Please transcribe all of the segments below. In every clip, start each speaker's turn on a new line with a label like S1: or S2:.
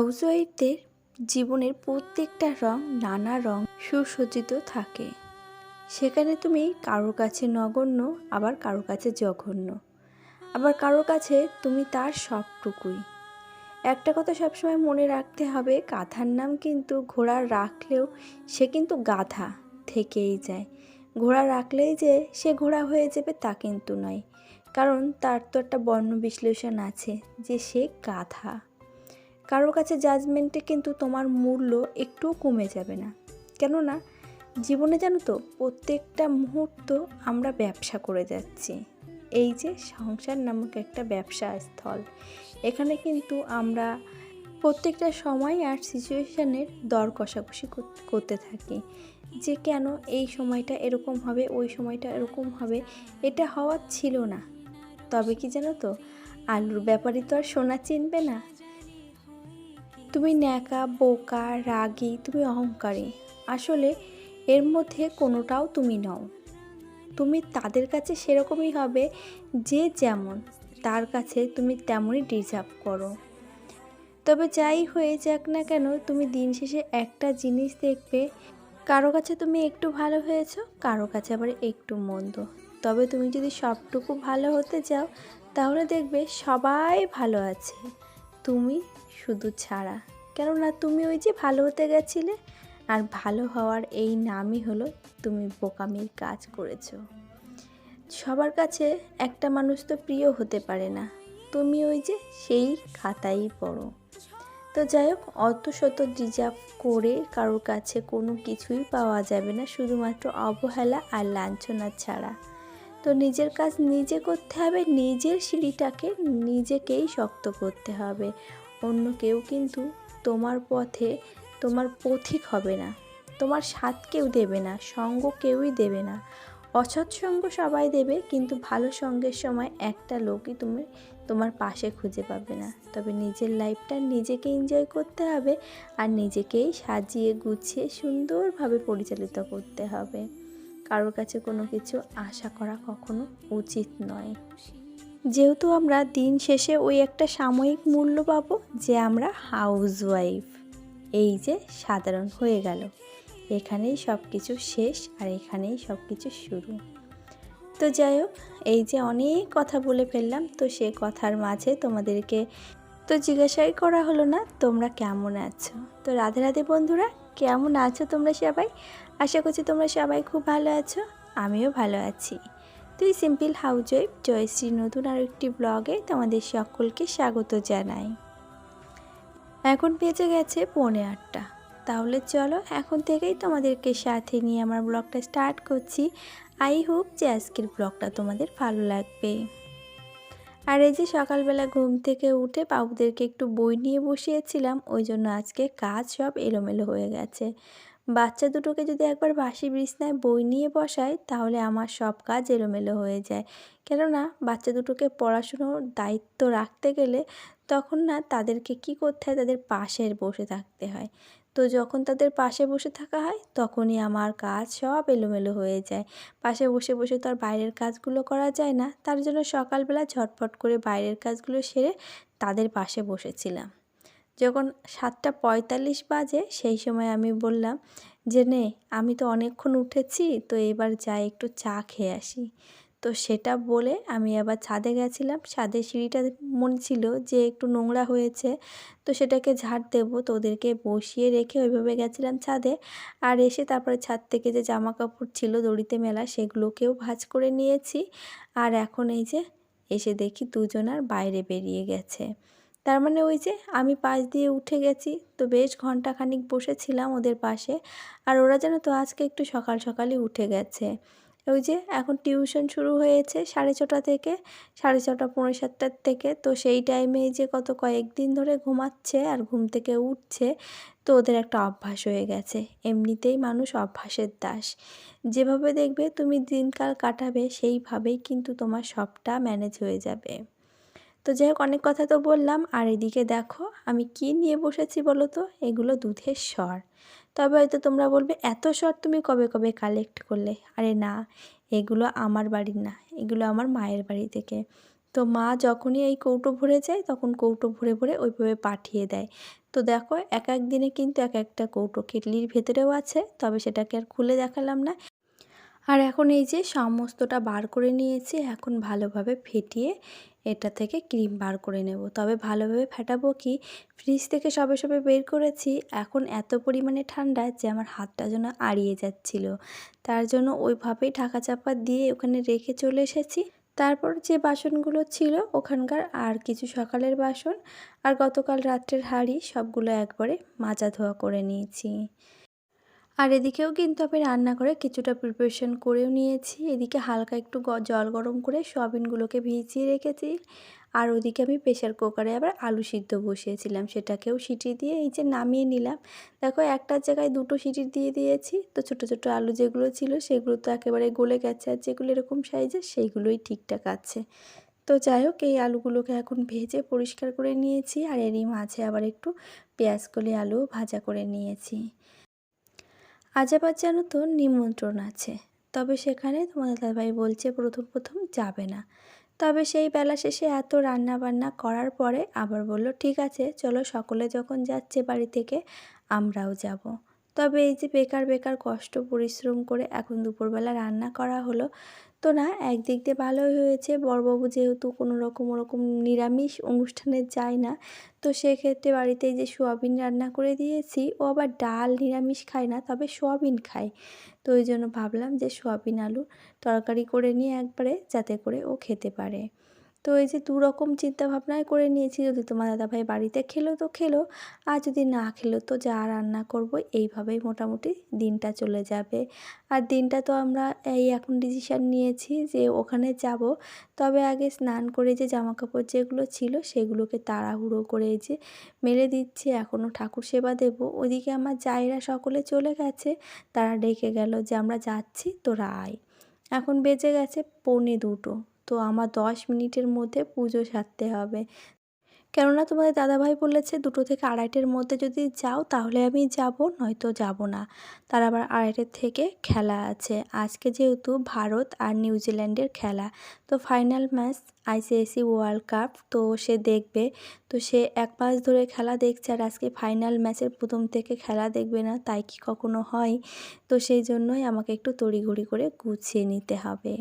S1: হাউসওয়াইফদের জীবনের প্রত্যেকটা রং নানা রং সুসজ্জিত থাকে। সেখানে তুমি কারোর কাছে নগণ্য, আবার কারোর কাছে জঘন্য। আবার কারোর কাছে তুমি তার সবটুকুই। একটা কথা সবসময় মনে রাখতে হবে, গাধার নাম কিন্তু ঘোড়া রাখলেও সে কিন্তু গাধা থেকেই যায়। ঘোড়া রাখলেই যে সে ঘোড়া হয়ে যাবে তা কিন্তু নয়। কারণ তার তো একটা বর্ণ বিশ্লেষণ আছে যে সে গাধা। কারোর কাছে জাজমেন্টে কিন্তু তোমার মূল্য একটুও কমে যাবে না। কেননা, জীবনে জানো তো, প্রত্যেকটা মুহূর্ত আমরা ব্যবসা করে যাচ্ছি। এই যে সংসার নামক একটা ব্যবসা স্থল। এখানে কিন্তু আমরা প্রত্যেকটা সময় আর সিচুয়েশানের দর কষাকষি করতে থাকি। যে কেন এই সময়টা এরকম হবে, ওই সময়টা এরকম হবে, এটা হওয়ার ছিল না। তবে কি জানো তো, আলুর ব্যাপারই তো আর সোনা চিনবে না। তুমি ন্যাকা, বোকা, রাগী, তুমি অহংকারী। আসলে এর মধ্যে কোনোটাও তুমি নও। তুমি তাদের কাছে সেরকমই হবে যে যেমন, তার কাছে তুমি তেমনই ডিজার্ভ করো। তবে যাই হয়ে যাক না কেন, তুমি দিন শেষে একটা জিনিস দেখবে, কারও কাছে তুমি একটু ভালো হয়েছো, কারও কাছে আবার একটু মন্দ। তবে তুমি যদি সবটুকু ভালো হতে যাও তাহলে দেখবে সবাই ভালো আছে। তুমি শুধু ছাড়া। কেননা তুমি ওই যে ভালো হতে গেছিলে, আর ভালো হওয়ার এই নামই হলো তুমি বোকামির কাজ করেছ। সবার কাছে একটা মানুষ তো প্রিয় হতে পারে না, তুমি ওই যে সেই খাতাই পড়ো। তো যাই হোক অত শত রিজার্ভ করে কারোর কাছে কোনো কিছুই পাওয়া যাবে না, শুধুমাত্র অবহেলা আর লাঞ্ছনা ছাড়া। তো নিজের কাজ নিজে করতে হবে, নিজের সিঁড়িটাকে নিজেকেই শক্ত করতে হবে। অন্য কেউ কিন্তু তোমার পথে, তোমার পথিক হবে না। তোমার স্বাদ কেউ দেবে না, সঙ্গ কেউই দেবে না। অসৎ সঙ্গ সবাই দেবে, কিন্তু ভালো সঙ্গের সময় একটা লোকই তুমি তোমার পাশে খুঁজে পাবে না। তবে নিজের লাইফটা নিজেকে এনজয় করতে হবে আর নিজেকেই সাজিয়ে, গুছিয়ে, সুন্দরভাবে পরিচালিত করতে হবে। কারোর কাছে কোনো কিছু আশা করা কখনো উচিত নয়। যেহেতু আমরা দিন শেষে ওই একটা সাময়িক মূল্য পাবো যে আমরা হাউসওয়াইফ। এই যে সাধারণ হয়ে গেল। এখানেই সব কিছু শেষ আর এখানেই সব কিছু শুরু। তো যাই হোক, এই যে অনেক কথা বলে ফেললাম, তো সে কথার মাঝে তোমাদেরকে তো জিজ্ঞাসাই করা হলো না, তোমরা কেমন আছো? তো রাধে রাধে বন্ধুরা, কেমন আছো তোমরা সবাই? আশা করছি তোমরা সবাই খুব ভালো আছো, আমিও ভালো আছি। তো এই সিম্পল ওয়াইফ জয়শ্রী নতুন আর একটি ব্লগে তোমাদের সকলকে স্বাগত জানাই। এখন বেজে গেছে পৌনে আটটা। তাহলে চলো এখন থেকেই তোমাদেরকে সাথে নিয়ে আমার ব্লগটা স্টার্ট করছি। আই হোপ যে আজকের ব্লগটা তোমাদের ভালো লাগবে। আর এই যে সকালবেলা ঘুম থেকে উঠে বাবুদেরকে একটু বই নিয়ে বসিয়েছিলাম, ওই জন্য আজকে কাজ সব এলোমেলো হয়ে গেছে। বাচ্চা দুটোকে যদি একবার বাসি বিছনায় বই নিয়ে বসাই তাহলে আমার সব কাজ এলোমেলো হয়ে যায়। কেননা, বাচ্চা দুটোকে পড়াশুনোর দায়িত্ব রাখতে গেলে তখন না তাদেরকে কি করতে হয়? তাদের পাশে বসে থাকতে হয়। তো যখন তাদের পাশে বসে থাকা হয়, তখনই আমার কাজ সব এলোমেলো হয়ে যায়। পাশে বসে বসে তো আর বাইরের কাজগুলো করা যায় না। তার জন্য সকালবেলা ঝটপট করে বাইরের কাজগুলো সেরে তাদের পাশে বসেছিলাম। যখন সাতটা পঁয়তাল্লিশ বাজে, সেই সময় আমি বললাম যে, নে, আমি তো অনেকক্ষণ উঠেছি, তো এবার যাই একটু চা খেয়ে আসি। তো সেটা বলে আমি আবার ছাদে গেছিলাম। ছাদের সিঁড়িটা মনে ছিল যে, একটু নোংরা হয়েছে, তো সেটাকে ঝাড় দেবো, তো ওদেরকে বসিয়ে রেখে ওইভাবে গেছিলাম ছাদে। আর এসে তারপরে ছাদ থেকে যে জামা কাপড় ছিল, দড়িতে মেলা, সেগুলোকেও ভাঁজ করে নিয়েছি। আর এখন এই যে, এসে দেখি দুজন আর বাইরে বেরিয়ে গেছে। তার মানে ওই যে আমি পাশ দিয়ে উঠে গেছি, তো বেশ ঘন্টাখানিক বসেছিলাম ওদের পাশে, আর ওরা যেন তো আজকে একটু সকাল সকালই উঠে গেছে। ওই যে এখন টিউশন শুরু হয়েছে সাড়ে ছটা থেকে, সাড়ে ছটা পনেরো সাতটার থেকে, তো সেই টাইমে যে কত কয়েকদিন ধরে ঘুমাচ্ছে আর ঘুম থেকে উঠছে, তো ওদের একটা অভ্যাস হয়ে গেছে, এমনিতেই মানুষ অভ্যাসের দাস। যেভাবে দেখবে তুমি দিনকাল কাটাবে সেইভাবেই কিন্তু তোমার সবটা ম্যানেজ হয়ে যাবে। তো যাই হোক অনেক কথা তো বললাম। আর এদিকে দেখো, আমি কি নিয়ে বসেছি বলো তো? এগুলো দুধের স্বর। তবে হয়তো তোমরা বলবে, এত স্বর তুমি কবে কবে কালেক্ট করলে? আরে না, এগুলো আমার বাড়ির না, এগুলো আমার মায়ের বাড়ি থেকে। তো মা যখনই এই কৌটো ভরে যায়, তখন কৌটো ভরে ভরে ওইভাবে পাঠিয়ে দেয়। তো দেখো, এক এক দিনে কিন্তু এক একটা কৌটো কেটলির ভেতরেও আছে, তবে সেটাকে আর খুলে দেখালাম না। আর এখন এই যে সমস্তটা বার করে নিয়েছি, এখন ভালোভাবে ফেটিয়ে এটা থেকে ক্রিম বার করে নেব। তবে ভালোভাবে ফেটাবো কি? ফ্রিজ থেকে সবে সবে বের করেছি, এখন এত পরিমাণে ঠান্ডা যে আমার হাতটা যেন আড়িয়ে যাচ্ছিল। তার জন্য ওইভাবেই ঢাকা চাপা দিয়ে ওখানে রেখে চলে এসেছি। তারপর যে বাসনগুলো ছিল, ওখানকার আর কিছু সকালের বাসন আর গতকাল রাত্রের হাঁড়ি সবগুলো একবারে মাজা ধোয়া করে নিয়েছি। আর এদিকেও কিন্তু আমি রান্না করে কিছুটা প্রিপারেশন করেও নিয়েছি। এদিকে হালকা একটু জল গরম করে সয়াবিনগুলোকে ভিজিয়ে রেখেছি। আর ওদিকে আমি প্রেশার কুকারে আবার আলু সিদ্ধ বসিয়েছিলাম, সেটাকেও সিটি দিয়ে এই যে নামিয়ে নিলাম। দেখো একটার জায়গায় দুটো সিটি দিয়ে দিয়েছি, তো ছোটো ছোটো আলু যেগুলো ছিল সেগুলো তো একেবারে গলে গেছে আর যেগুলো এরকম সাইজের সেইগুলোই ঠিকঠাক আছে। তো যাই হোক, এই আলুগুলোকে এখন ভেজে পরিষ্কার করে নিয়েছি আর এরই মাঝে আবার একটু পেঁয়াজ কলি আলু ভাজা করে নিয়েছি। আজ আবার যেন তো নিমন্ত্রণ আছে তবে সেখানে তোমাদের দাদাভাই বলছে প্রথম প্রথম যাবে না তবে সেই বেলা শেষে এত রান্না বান্না করার পরে আবার বলল, ঠিক আছে, চলো সকলে যখন যাচ্ছে বাড়ি থেকে, আমরাও যাব। তবে এই যে বেকার বেকার কষ্ট, পরিশ্রম করে এখন দুপুরবেলা রান্না করা হলো তো না, একদিক দিয়ে ভালোই হয়েছে। বড়বাবু যেহেতু কোনো রকম ওরকম নিরামিষ অনুষ্ঠানে যায় না, তো সেক্ষেত্রে বাড়িতে যে সোয়াবিন রান্না করে দিয়েছি, ও আবার ডাল নিরামিষ খায় না, তবে সোয়াবিন খায়। তো ওই জন্য ভাবলাম যে সোয়াবিন আলু তরকারি করে নিয়ে একবারে যাতে করে ও খেতে পারে। তো এই যে দু রকম চিন্তাভাবনাই করে নিয়েছি, যদি তোমার দাদাভাই বাড়িতে খেলো তো খেলো, আর যদি না খেলো তো যা রান্না করব, এইভাবেই মোটামুটি দিনটা চলে যাবে। আর দিনটা তো আমরা এই এখন ডিসিশান নিয়েছি যে ওখানে যাব, তবে আগে স্নান করে যে জামা কাপড় যেগুলো ছিল সেগুলোকে তাড়াহুড়ো করে যে মেলে দিচ্ছে, এখনও ঠাকুর সেবা দেব। ওদিকে আমার জায়রা সকলে চলে গেছে, তারা ডেকে গেল যে আমরা যাচ্ছি, তোরা আয়। এখন বেজে গেছে পৌনে দুটো। তো আমার দশ মিনিটের মধ্যে পুজো সারতে হবে। কেননা তোমাদের দাদাভাই বলেছে দুটো থেকে আড়াইটের মধ্যে যদি যাও তাহলে আমি যাব, নয়তো যাব না। তার আবার আড়াইটের থেকে খেলা আছে। আজকে যেহেতু ভারত আর নিউজিল্যান্ডের খেলা, তো final match ICIC world cup, তো সে দেখবে। তো সে এক মাস ধরে খেলা দেখছে আর আজকে ফাইনাল ম্যাচের প্রথম থেকে খেলা দেখবে না, তাই কি কখনো হয়? তো সেই জন্যই আমাকে একটু তড়িঘড়ি করে গুছিয়ে নিতে হবে।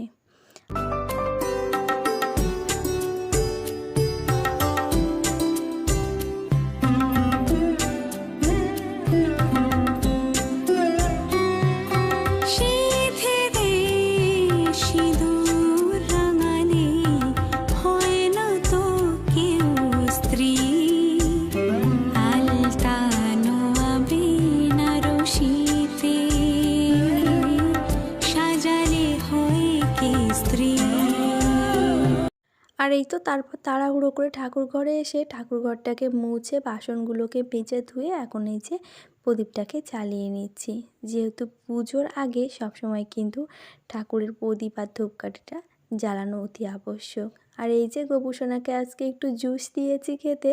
S1: আর এই তো তারপর তাড়াহুড়ো করে ঠাকুর ঘরে এসে ঠাকুর ঘরটাকে মুছে বাসনগুলোকে বেজে ধুয়ে এখন এই যে প্রদীপটাকে চালিয়ে নিচ্ছি। যেহেতু পুজোর আগে সবসময় কিন্তু ঠাকুরের প্রদীপ আর ধূপকাঠিটা জ্বালানো অতি আবশ্যক। আর এই যে গোপুসোনাকে আজকে একটু জুস দিয়েছি খেতে,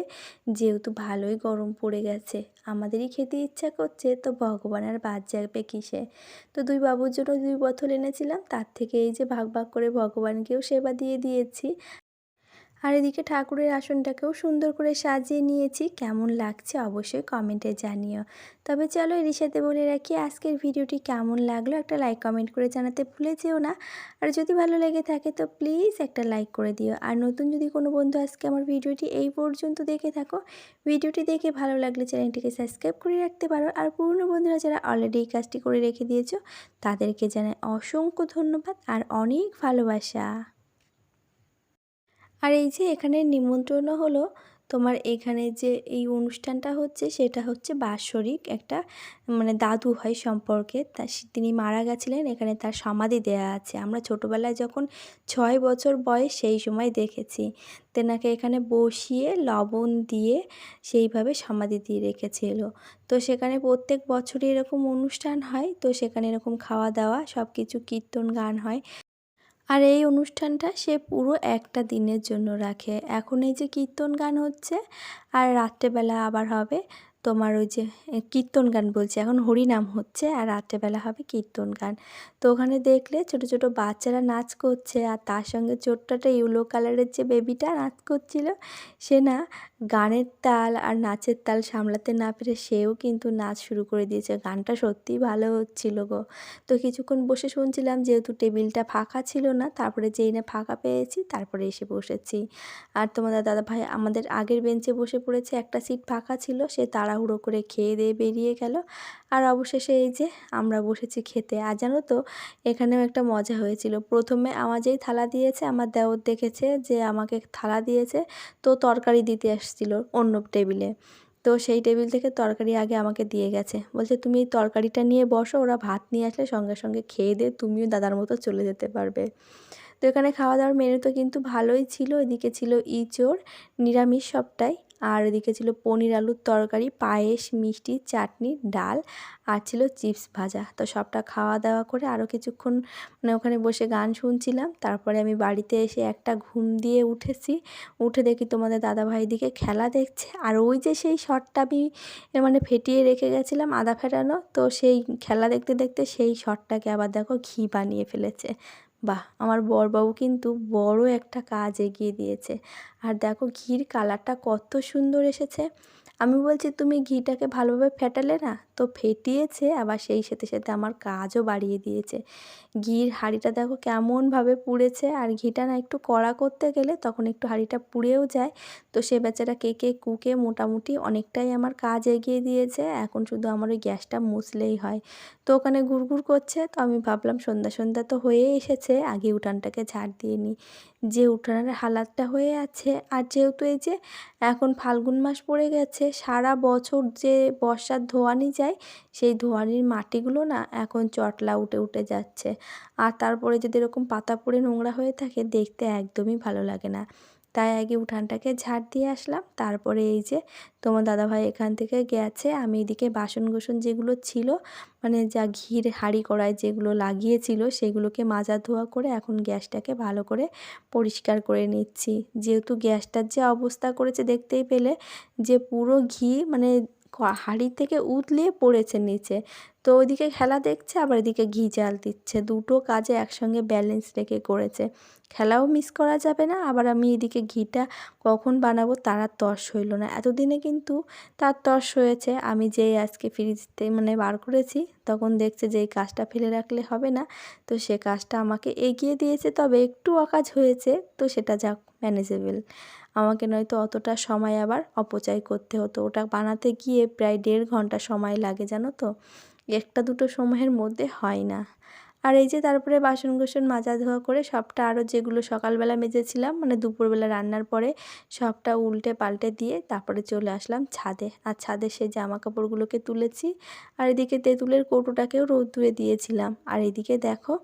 S1: যেহেতু ভালোই গরম পড়ে গেছে, আমাদেরই খেতে ইচ্ছা করছে, তো ভগবান আর বাদ যাবে কিসে? তো দুই বাবুর জন্য দুই বোতল এনেছিলাম, তার থেকে এই যে ভাগ ভাগ করে ভগবানকেও সেবা দিয়ে দিয়েছি। আর এদিকে ঠাকুরের আসনটাকেও সুন্দর করে সাজিয়ে নিয়েছি। কেমন লাগছে অবশ্যই কমেন্টে জানিও। তবে চলো এর সাথে বলে রাখি, আজকের ভিডিওটি কেমন লাগল একটা লাইক কমেন্ট করে জানাতে ভুলে যেও না। আর যদি ভালো লেগে থাকে তো প্লিজ একটা লাইক করে দিও। আর নতুন যদি কোনো বন্ধু আজকে আমার ভিডিওটি এই পর্যন্ত দেখে থাকো, ভিডিওটি দেখে ভালো লাগলে চ্যানেলটিকে সাবস্ক্রাইব করে রাখতে পারো। আর পুরনো বন্ধুরা যারা অলরেডি এই কাজটি করে রেখে দিয়েছ, তাদেরকে জানাই অসংখ্য ধন্যবাদ আর অনেক ভালোবাসা। আর এই যে এখানে নিমন্ত্রণ হলো, তোমার এখানে যে এই অনুষ্ঠানটা হচ্ছে সেটা হচ্ছে বাৎসরিক একটা মানে দাদু হয় সম্পর্কে। তা তিনি মারা গেছিলেন, এখানে তার সমাধি দেয়া আছে। আমরা ছোটোবেলায় যখন ছয় বছর বয়স সেই সময় দেখেছি। তেনাকে এখানে বসিয়ে লবণ দিয়ে সেইভাবে সমাধি দিয়ে রেখেছিল। তো সেখানে প্রত্যেক বছরই এরকম অনুষ্ঠান হয়, তো সেখানে এরকম খাওয়া দাওয়া সব কিছু কীর্তন গান হয়। আর এই অনুষ্ঠানটা সে পুরো একটা দিনের জন্য রাখে। এখন এই যে কীর্তন গান হচ্ছে, আর রাত্রেবেলা আবার হবে তোমার ওই যে কীর্তন গান বলছে। এখন হরিনাম হচ্ছে আর রাত্রেবেলা হবে কীর্তন গান। তো ওখানে দেখলে ছোট ছোট বাচ্চারা নাচ করছে, আর তার সঙ্গে ছোট্টটা ইউলো কালারের যে বেবিটা নাচ করছিল, সে না গানের তাল আর নাচের তাল সামলাতে না পেরে সেও কিন্তু নাচ শুরু করে দিয়েছে। গানটা সত্যিই ভালো হচ্ছিল গো। তো কিছুক্ষণ বসে শুনছিলাম যেহেতু টেবিলটা ফাঁকা ছিল না, তারপরে যেই না ফাঁকা পেয়েছি, তারপরে এসে বসেছি। আর তোমাদের দাদা ভাই আমাদের আগের বেঞ্চে বসে পড়েছে, একটা সিট ফাঁকা ছিল, সে তাড়াহুড়ো করে খেয়ে দিয়ে বেরিয়ে গেল। আর অবশেষে এই যে আমরা বসেছি খেতে। আর জানো তো, এখানেও একটা মজা হয়েছিল। প্রথমে আমার যেই থালা দিয়েছে, আমার দেওর দেখেছে যে আমাকে থালা দিয়েছে, তো তরকারি দিতে আসছিল অন্য টেবিলে তো সেই টেবিল থেকে তরকারি আগে আমাকে দিয়ে গেছে। বলছে, তুমি এই তরকারিটা নিয়ে বসো, ওরা ভাত নিয়ে আসলে সঙ্গে সঙ্গে খেয়ে দিয়ে তুমিও দাদার মতো চলে যেতে পারবে। তো এখানে খাওয়া দাওয়ার মেনু তো কিন্তু ভালোই ছিল, এদিকে ছিল ইঁচড়, নিরামিষ সবটাই। আর এদিকে ছিল পনির আলুর তরকারি, পায়েস, মিষ্টি, চাটনি, ডাল আর ছিল চিপস ভাজা। তো সবটা খাওয়া দাওয়া করে আরও কিছুক্ষণ মানে ওখানে বসে গান শুনছিলাম। তারপরে আমি বাড়িতে এসে একটা ঘুম দিয়ে উঠেছি। উঠে দেখি তোমাদের দাদাভাই দিকে খেলা দেখছে। আর ওই যে সেই শটটা আমি মানে ফেটিয়ে রেখে গেছিলাম আদা ফেটানো তো সেই খেলা দেখতে দেখতে সেই শটটাকে আবার দেখো ঘি বানিয়ে ফেলেছে। বাহ, আমার বরবাবু কিন্তু বড় একটা কাজ এগিয়ে দিয়েছে। আর দেখো ঘির কালারটা কত সুন্দর এসেছে। আমি বলছি, তুমি ঘিটাকে ভালোভাবে ফেটালে না তো ফেটিয়েছে, আবার সেই সাথে সাথে আমার কাজও বাড়িয়ে দিয়েছে। ঘির হাঁড়িটা দেখো কেমনভাবে পুড়েছে, আর ঘিটা না একটু কড়া করতে গেলে তখন একটু হাঁড়িটা পুড়েও যায়। তো সে বেচারা কেকে কুকে মোটামুটি অনেকটাই আমার কাজ এগিয়ে দিয়েছে, এখন শুধু আমার ওই গ্যাসটা মুছলেই হয়। তো ওখানে ঘুরঘুর করছে, তো আমি ভাবলাম সন্ধ্যা সন্ধ্যা তো হয়ে এসেছে, আগে উঠানটাকে ঝাড় দিয়ে নিই। যে উঠানের হালাতটা হয়ে আছে, আর যেহেতু এই যে এখন ফাল্গুন মাস পড়ে গেছে, সারা বছর যে বর্ষার ধোয়ানি যায় সেই ধোয়ানির মাটিগুলো না এখন চটলা উঠে উঠে যাচ্ছে। আর তারপরে যদি এরকম পাতা পড়ে নোংরা হয়ে থাকে, দেখতে একদমই ভালো লাগে না। তাই আগে উঠানটাকে ঝাড় দিয়ে আসলাম। তারপরে এই যে তোমার দাদাভাই এখান থেকে গেছে। আমি এদিকে বাসন গোসন যেগুলো ছিল মানে যা ঘির, হাঁড়ি কড়াই যেগুলো লাগিয়েছিল, সেগুলোকে মাজা ধোয়া করে এখন গ্যাসটাকে ভালো করে পরিষ্কার করে নিচ্ছি। যেহেতু গ্যাসটার যে অবস্থা করেছে দেখতেই পেলে, যে পুরো ঘি মানে হাঁড়ি থেকে উতলিয়ে পড়েছে নিচে। তো ওইদিকে খেলা দেখছে, আবার এদিকে ঘি জাল দিচ্ছে। দুটো কাজে একসঙ্গে ব্যালেন্স রেখে করেছে। খেলাও মিস করা যাবে না, আবার আমি এদিকে ঘিটা কখন বানাবো তার আর তর্স হইল না। এতদিনে কিন্তু তার তর্স হয়েছে। আমি যেই আজকে ফ্রিজতে মানে বার করেছি, তখন দেখছে যে এই কাজটা ফেলে রাখলে হবে না। তো সে কাজটা আমাকে এগিয়ে দিয়েছে, তবে একটু অকাজ হয়েছে, তো সেটা যাক ম্যানেজেবল আমাকে নয়তো অতটা সময় আবার অপচয় করতে হতো। ওটা বানাতে গিয়ে প্রায় দেড় ঘণ্টা সময় লাগে, জানো তো? একটা দুটো সময়ের মধ্যে হয় না। আর এই যে তারপরে বাসন কোসন মাজা ধোয়া করে সবটা আরও যেগুলো সকালবেলা মেজেছিলাম মানে দুপুরবেলা রান্নার পরে সবটা উল্টে পাল্টে দিয়ে তারপরে চলে আসলাম ছাদে। আর ছাদে সে জামা কাপড়গুলোকে তুলেছি, আর এদিকে তেঁতুলের কৌটোটাকেও রোদ্দুরে দিয়েছিলাম। আর এদিকে দেখো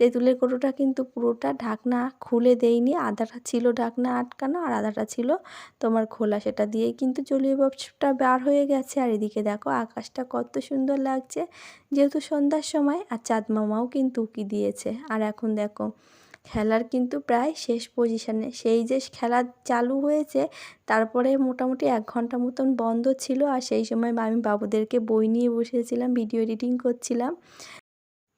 S1: তেঁতুলের কৌটোটা কিন্তু পুরোটা ঢাকনা খুলে দেইনি। আদাটা ছিল ঢাকনা আটকানো আর আদাটা ছিল তোমার খোলা। সেটা দিয়েই কিন্তু জলীয় বাষ্পটা বার হয়ে গেছে। আর এদিকে দেখো, আকাশটা কত সুন্দর লাগছে যেহেতু সন্ধ্যার সময় আর চাঁদ মামাও কিন্তু উকি দিয়েছে। আর এখন দেখো, খেলার কিন্তু প্রায় শেষ পজিশানে সেই যে খেলা চালু হয়েছে, তারপরে মোটামুটি এক ঘণ্টা মতন বন্ধ ছিল। আর সেই সময় আমি বাবুদেরকে বই নিয়ে বসেছিলাম, ভিডিও এডিটিং করছিলাম।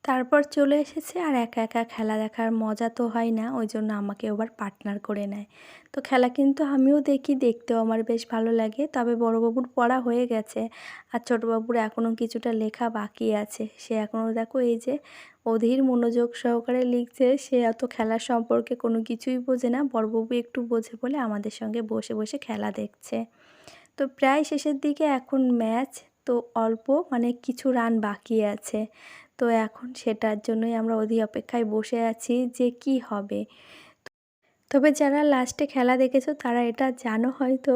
S1: তারপর চলে এসেছে আর একা একা খেলা দেখার মজা তো হয় না, ওই জন্য আমাকে আবার পার্টনার করে নেয়। তো খেলা কিন্তু আমিও দেখি, দেখতেও আমার বেশ ভালো লাগে। তবে বড়োবাবুর পড়া হয়ে গেছে আর ছোটোবাবুর এখনও কিছুটা লেখা বাকি আছে। সে এখনও দেখো এই যে অধীর মনোযোগ সহকারে লিখছে, সে এত খেলার সম্পর্কে কোনো কিছুই বোঝে না। বড়বাবু একটু বোঝে বলে আমাদের সঙ্গে বসে বসে খেলা দেখছে। তো প্রায় শেষের দিকে এখন ম্যাচ তো অল্প মানে কিছু রান বাকি আছে। তো এখন সেটার জন্যই আমরা অধি অপেক্ষায় বসে আছি যে কি হবে। তবে যারা লাস্টে খেলা দেখেছ তারা এটা জানো হয়তো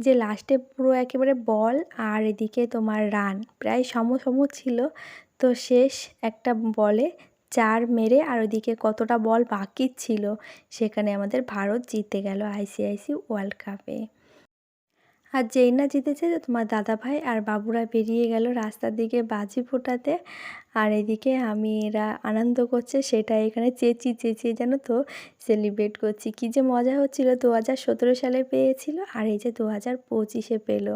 S1: যে লাস্টে পুরো একেবারে বল আর এদিকে তোমার রান প্রায় সম সম ছিল। তো শেষ একটা বলে চার মেরে আর ওদিকে কতটা বল বাকি ছিল সেখানে আমাদের ভারত জিতে গেল আইসিআইসি ওয়ার্ল্ড কাপে। আর যেই না জিতেছে তোমার দাদা ভাই আর বাবুরা বেরিয়ে গেল রাস্তার দিকে বাজি ফোটাতে। আর এদিকে আমি এরা আনন্দ করছে সেটা এখানে চেঁচি চেঁচিয়ে যেন তো সেলিব্রেট করছি। কী যে মজা হচ্ছিল, দু হাজার সতেরো সালে পেয়েছিল আর এই যে দু হাজার পঁচিশে পেল।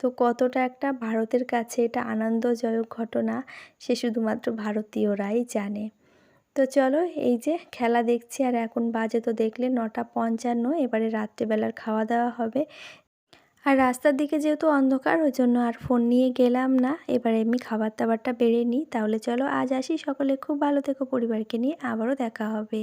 S1: তো কতটা একটা ভারতের কাছে এটা আনন্দজনক ঘটনা, সে শুধুমাত্র ভারতীয়রাই জানে। তো চলো এই যে খেলা দেখছি, আর এখন বাজে তো দেখলে নটা পঞ্চান্ন, এবারে রাত্রেবেলার খাওয়া দাওয়া হবে। আর রাস্তার দিকে যেহেতু অন্ধকার, ওই জন্য আর ফোন নিয়ে গেলাম না। এবার এমনি খাবার দাবারটা বেড়ে নিই। তাহলে চলো আজ আসি। সকলে খুব ভালো থেকো। পরিবারকে নিয়ে আবারও দেখা হবে।